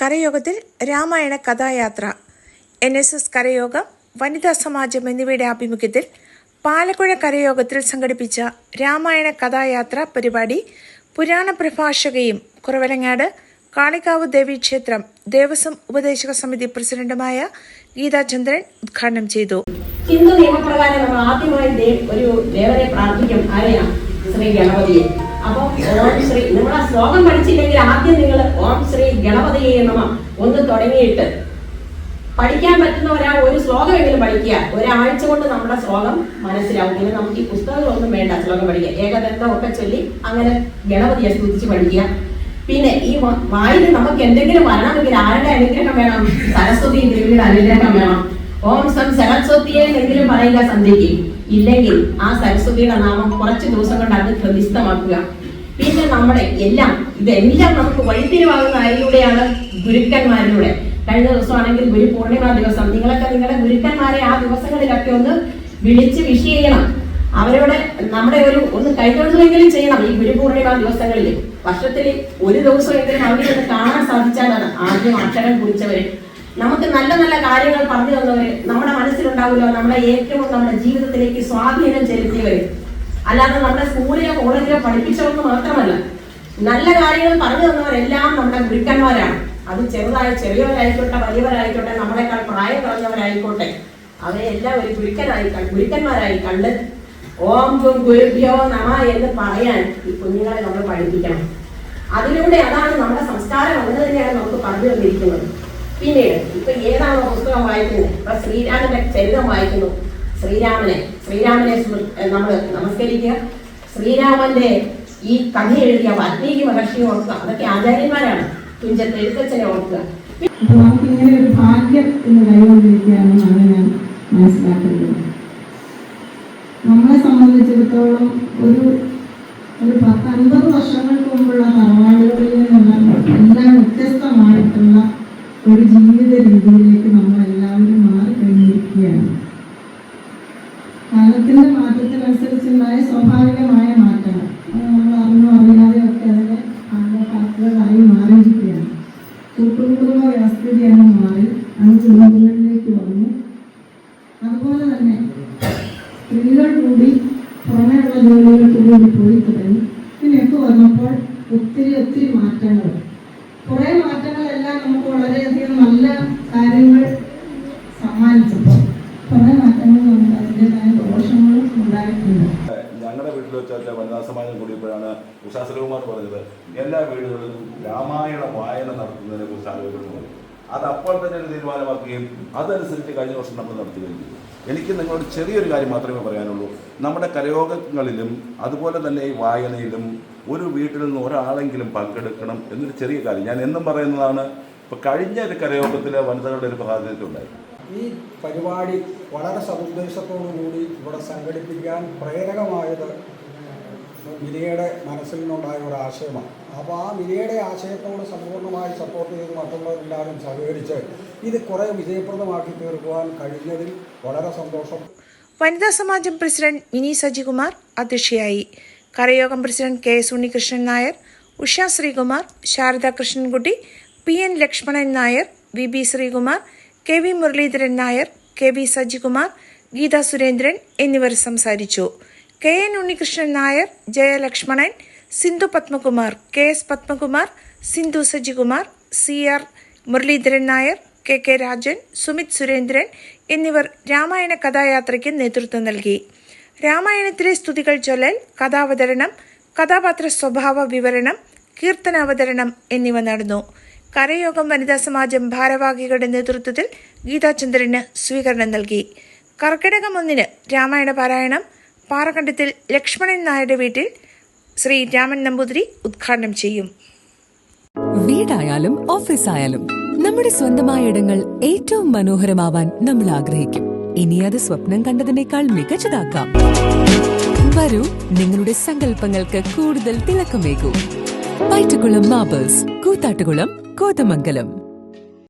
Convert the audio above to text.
കരയോഗത്തിൽ രാമായണ കഥായാത്ര N S S കരയോഗം വനിതാ സമാജം എന്നിവയുടെ ആഭിമുഖ്യത്തിൽ പാലക്കുഴ കരയോഗത്തിൽ സംഘടിപ്പിച്ച രാമായണ കഥായാത്ര പരിപാടി പുരാണ പ്രഭാഷകയും കുറവലങ്ങാട് കാളികാവ് ദേവീക്ഷേത്രം ദേവസ്വം ഉപദേശക സമിതി പ്രസിഡന്റുമായ ഗീതാചന്ദ്രൻ ഉദ്ഘാടനം ചെയ്തു. ഹിന്ദു നിയമപ്രകാരം നമ്മൾ ആദ്യമായി ഒരു ദേവനെ പ്രാർത്ഥിക്കും. ആരെയാണ്? ശ്രീ ഗണപതിയെ. അപ്പം ഓം ശ്രീ നിങ്ങൾ ആ ശ്ലോകം പഠിച്ചില്ലെങ്കിൽ ആദ്യം നിങ്ങൾ ഓം ശ്രീ ഗണപതിയെ നമ ഒന്ന് തുടങ്ങിയിട്ട്. പഠിക്കാൻ പറ്റുന്ന ഒരാൾ ഒരു ശ്ലോകമെങ്കിലും പഠിക്കുക. ഒരാഴ്ച കൊണ്ട് നമ്മുടെ ശ്ലോകം മനസ്സിലാവും. പിന്നെ നമുക്ക് ഈ പുസ്തകങ്ങളൊന്നും വേണ്ട ശ്ലോകം പഠിക്കുക ഏകദന്തം ഒക്കെ ചൊല്ലി അങ്ങനെ ഗണപതിയെ സ്തുതിച്ച് പഠിക്കുക. പിന്നെ ഈ വായിൽ നമുക്ക് എന്തെങ്കിലും വരണമെങ്കിൽ ആരുടെ അനുഗ്രഹം വേണം? സരസ്വതി ദേവിയുടെ അനുഗ്രഹം വേണം. ഓം സം സരസ്വതിയെ എന്നെങ്കിലും പറയുക സന്ധ്യയ്ക്ക്. ഇല്ലെങ്കിൽ ആ സരസ്വതിയുടെ നാമം കുറച്ച് ദിവസം കൊണ്ട് അത് ഹൃദിസ്ഥമാക്കുക പിന്നെ നമ്മുടെ എല്ലാം ഇതെല്ലാം നമുക്ക് വഴിത്തിരിവാകുന്ന ആരിലൂടെയാണ് ഗുരുക്കന്മാരിലൂടെ. കഴിഞ്ഞ ദിവസമാണെങ്കിൽ ഗുരു പൂർണിമ ദിവസം. നിങ്ങളൊക്കെ നിങ്ങളുടെ ഗുരുക്കന്മാരെ ആ ദിവസങ്ങളിലൊക്കെ ഒന്ന് വിളിച്ച് വിഷ് ചെയ്യണം. അവരോട് നമ്മുടെ ഒരു ഒന്ന് കൈതൊഴുതെങ്കിലും ചെയ്യണം ഈ ഗുരു പൂർണിമ ദിവസങ്ങളിൽ. വർഷത്തിൽ ഒരു ദിവസമെങ്കിലും അവരെ ഒന്ന് കാണാൻ സാധിച്ചാലാണ് ആദ്യം അക്ഷരം കുറിച്ചവര് നമുക്ക് നല്ല നല്ല കാര്യങ്ങൾ പറഞ്ഞു തന്നവര് നമ്മുടെ മനസ്സിലുണ്ടാവുമല്ലോ നമ്മുടെ ഏറ്റവും നമ്മുടെ ജീവിതത്തിലേക്ക് സ്വാധീനം ചെലുത്തിയവര്. അല്ലാതെ നമ്മുടെ സ്കൂളിലോ കോളേജിലോ പഠിപ്പിച്ചവർക്ക് മാത്രമല്ല നല്ല കാര്യങ്ങൾ പറഞ്ഞു തന്നവരെല്ലാം നമ്മുടെ ഗുരുക്കന്മാരാണ്. അത് ചെറുതായ ചെറിയവരായിക്കോട്ടെ വലിയവരായിക്കോട്ടെ നമ്മളെക്കാൾ പ്രായം കുറഞ്ഞവരായിക്കോട്ടെ അവരെല്ലാം ഒരു ഗുരുക്കനായി ഗുരുക്കന്മാരായി കണ്ട് ഓം ഗുരുഭ്യോ നമ എന്ന് പറയാൻ ഈ കുഞ്ഞുങ്ങളെ നമ്മൾ പഠിപ്പിക്കണം. അതിലൂടെ അതാണ് നമ്മുടെ സംസ്കാരം അങ്ങനെ തന്നെയാണ് നമുക്ക് പറഞ്ഞു തന്നിരിക്കുന്നത്. പിന്നീട് ഇപ്പൊ ഏതാണോ പുസ്തകം വായിക്കുന്നത്? ഇപ്പൊ ശ്രീരാമന്റെ ചരിതം വായിക്കുന്നു. ശ്രീരാമനെ ശ്രീരാമനെ നമ്മൾ നമസ്കരിക്കുക. ശ്രീരാമന്റെ ഈ കഥ എഴുതിയ വാൽമീകി മഹർഷിയെ ഓർക്കുക. അതൊക്കെ ആചാര്യന്മാരാണ്. തുഞ്ചത്ത് എഴുത്തച്ഛനെ ഓർക്കുക. നമുക്ക് ഒരു ഭാഗ്യം ഇന്ന് ഞാൻ നമ്മളെ സംബന്ധിച്ചിടത്തോളം ഒരു ഒരു പത്തൻപത് വർഷങ്ങൾക്ക് മുമ്പുള്ള തറവാടുകളിൽ നിന്നും എല്ലാം വ്യത്യസ്തമായിട്ടുള്ള ഒരു ജീവിത രീതിയിലേക്ക് നമ്മൾ എല്ലാവരും മാറിക്കഴിഞ്ഞിരിക്കുകയാണ് കാലത്തിന്റെ മാറ്റത്തിനനുസരിച്ചുണ്ടായ സ്വാഭാവികമായ മാറ്റങ്ങൾ. നമ്മൾ അറിഞ്ഞോ അറിയാതെയൊക്കെ അതിനെ ഭാഗഭാക്കുകളായി മാറിയിരിക്കുകയാണ്. കൂട്ടുകുടുംബ വ്യവസ്ഥിതിയാണ് മാറി അത് ചുമതലകളിലേക്ക് വന്നു. അതുപോലെ തന്നെ സ്ത്രീകൾ കൂടി പുറമേയുള്ള ജോലികൾ കൂടി പോയി തുടങ്ങി. ഇതിനൊക്കെ വന്നപ്പോൾ ഒത്തിരി ഒത്തിരി മാറ്റങ്ങൾ. കുറേ മാറ്റങ്ങളെല്ലാം നമുക്ക് വളരെയധികം നല്ല കാര്യങ്ങൾ സമ്മാനിച്ചപ്പോൾ കുറെ മാറ്റങ്ങൾ നമുക്ക് അതിന്റെതായ ദോഷങ്ങളും ഉണ്ടായിട്ടുണ്ട്. ഞങ്ങളുടെ വീട്ടിൽ വെച്ചാൽ വനിതാ സമാജം കൂടിയപ്പോഴാണ് ഉഷാ പറഞ്ഞത് എല്ലാ വീടുകളിലും രാമായണ വായന നടത്തുന്നതിനെ കുറിച്ച് ആലോചിക്കുന്നു അത് അപ്പോൾ തന്നെ ഒരു തീരുമാനമാക്കുകയും അതനുസരിച്ച് കഴിഞ്ഞ വർഷം നമ്മൾ നടത്തി ചെയ്തു എനിക്ക് നിങ്ങളോട് ചെറിയൊരു കാര്യം മാത്രമേ പറയാനുള്ളൂ. നമ്മുടെ കരയോഗങ്ങളിലും അതുപോലെ തന്നെ ഈ വായനയിലും ഒരു വീട്ടിൽ നിന്ന് ഒരാളെങ്കിലും പങ്കെടുക്കണം എന്നൊരു ചെറിയ കാര്യം. ഞാൻ എന്നും പറയുന്നതാണ് ഇപ്പൊ കഴിഞ്ഞ ഒരു കരയോഗത്തിലെ വനിതകളുടെ ഒരു പ്രാതിനിധ്യമുണ്ടായി ഈ പരിപാടി വളരെ സതുദ്ദേശത്തോടു കൂടി ഇവിടെ സംഘടിപ്പിക്കാൻ പ്രേരകമായത് മിനിയുടെ മനസ്സിൽ നിന്നുണ്ടായ ഒരു ആശയമാണ്. അപ്പോൾ ആ മിനിയുടെ ആശയത്തോട് സമ്പൂർണമായി സപ്പോർട്ട് ചെയ്ത് മറ്റുള്ളവരെല്ലാവരും സഹകരിച്ച് ഇത് കുറേ വിജയപ്രദമാക്കി തീർക്കുവാൻ കഴിഞ്ഞതിൽ വളരെ സന്തോഷം. വനിതാ സമാജം പ്രസിഡന്റ് മിനി സജികുമാർ അധ്യക്ഷയായി. കരയോഗം president K S Unnikrishnan Nair Usha Sreekumar Sarada Krishnankutty P N Lakshmanan Nair V B Sreekumar K V Muraleedharan Nair K V Sajikumar Geetha Surendran എന്നിവർ സംസാരിച്ചു. K N Unnikrishnan Nair Jayalakshmanan Sindhu Padmakumar K S Padmakumar Sindhu Sajikumar C R Muraleedharan Nair K K Rajan Sumith Surendran എന്നിവർ രാമായണ കഥായാത്രയ്ക്ക് നേതൃത്വം നൽകി. രാമായണത്തിലെ സ്തുതികൾ ചൊല്ലൽ കഥാവതരണം കഥാപാത്ര സ്വഭാവ വിവരണം കീർത്തനാവതരണം എന്നിവ നടന്നു. കരയോഗം വനിതാ സമാജം ഭാരവാഹികളുടെ നേതൃത്വത്തിൽ ഗീതാചന്ദ്രന് സ്വീകരണം നൽകി. കർക്കിടകം ഒന്നിന് രാമായണ പാരായണം പാറക്കണ്ടത്തിൽ ലക്ഷ്മണൻ നായരുടെ വീട്ടിൽ ശ്രീ രാമൻ നമ്പൂതിരി ഉദ്ഘാടനം ചെയ്യും. വീടായാലും ഓഫീസായാലും നമ്മുടെ സ്വന്തമായ ഇടങ്ങൾ ഏറ്റവും മനോഹരമാവാൻ നമ്മൾ ആഗ്രഹിക്കും. ഇനി അത് സ്വപ്നം കണ്ടതിനേക്കാൾ മികച്ചതാക്കാം. വരൂ നിങ്ങളുടെ സങ്കല്പങ്ങൾക്ക് കൂടുതൽ തിളക്കമേകൂ. പൈറ്റുകുളം മാബേഴ്സ് കൂത്താട്ടുകുളം കോതമംഗലം.